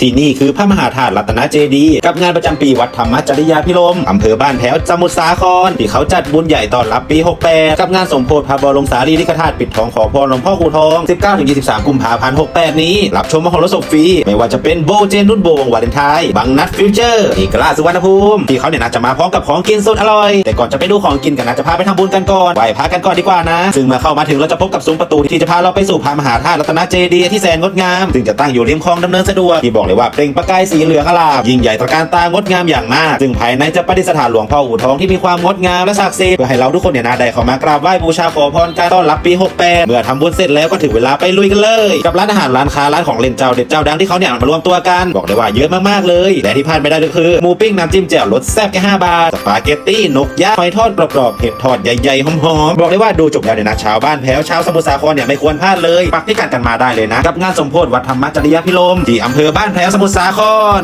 ที่นี่คือพระมหาธาตุรัตนเจดีย์กับงานประจำปีวัดธรรมจริยาพิรมอำเภอบ้านแพ้วสมุทรสาคร ที่เขาจัดบุญใหญ่ต้อนรับปี 68 กับงานสมโพธิพระบรมสารีริกธาตุปิดทองขอพรหลวงพ่อคูทอง 19-23 กุมภาพันธ์ 68 นี้ รับชมมหรสพฟรีไม่ว่าจะเป็นโบเจนนุ่นโบวงวาเลนไทน์บังนัดฟิวเจอร์อีกลาสุวรรณภูมิที่เขาเนี่ยน่าจะมาพร้อมกับของกินสุดอร่อย แต่ก่อนจะไปดูของกินกันนะจะพาไปทำบุญกันก่อนไหว้พระกันก่อนดีกว่านะ ซึ่งเมื่อเข้ามาถึงเราจะพบกับซุ้มประตูที่จะพาเราไปสู่พระมหาธาตุรัตนเจดีย์ที่แสนงดงามซึ่งจะตั้งอยู่ริมคลองดำเนินสะดวกที่บอกเลยว่าเปล่งประกายสีเหลืองอลามยิ่งใหญ่ตระการตางดงามอย่างมาก ซึ่งภายในจะประดิษฐานหลวงพ่ออู่ทองที่มีความงดงามและศักดิ์สิทธิ์เพื่อให้เราทุกคนเนี่ยนะได้เข้ามากราบไหว้บูชาขอพรการต้อนรับปี 68 เมื่อทำบุญเสร็จแล้วก็ถึงเวลาไปลุยกันเลย กับร้านอาหารร้านค้าร้านของเล่นเจ้าเด็ดเจ้าดังที่เขาเนี่ยมารวมตัวกันบอกเลยว่าเยอะมากๆเลยและที่พลาดไม่ได้ก็คือหมูปิ้งน้ำจิ้มแจ่วรสแซ่บแค่5บาทสปาเกตตี้นกย่างหอยทอดกรอบๆเห็ดทอดใหญ่ๆหอมๆบอกเลยว่าดูจบแล้วเนี่ยนะชาวบ้านแพ้วชาวสมุทรสาครเนี่ยไม่ควรพลาดเลยปักพิกัดกันมาได้เลยนะกับงานสมโพธิวัดธรรมจริยพิรมที่อำเภอบ้านแพถวสมุทรสาคร